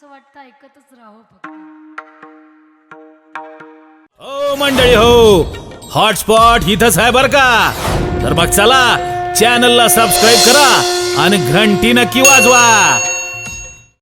असं वाटतं ऐकतच राहो फक्त. हो मंडळी हो. हॉटस्पॉट इथंच आहे बर का? तर मग चला चॅनलला सबस्क्राईब करा आणि घंटी नक्की वाजवा?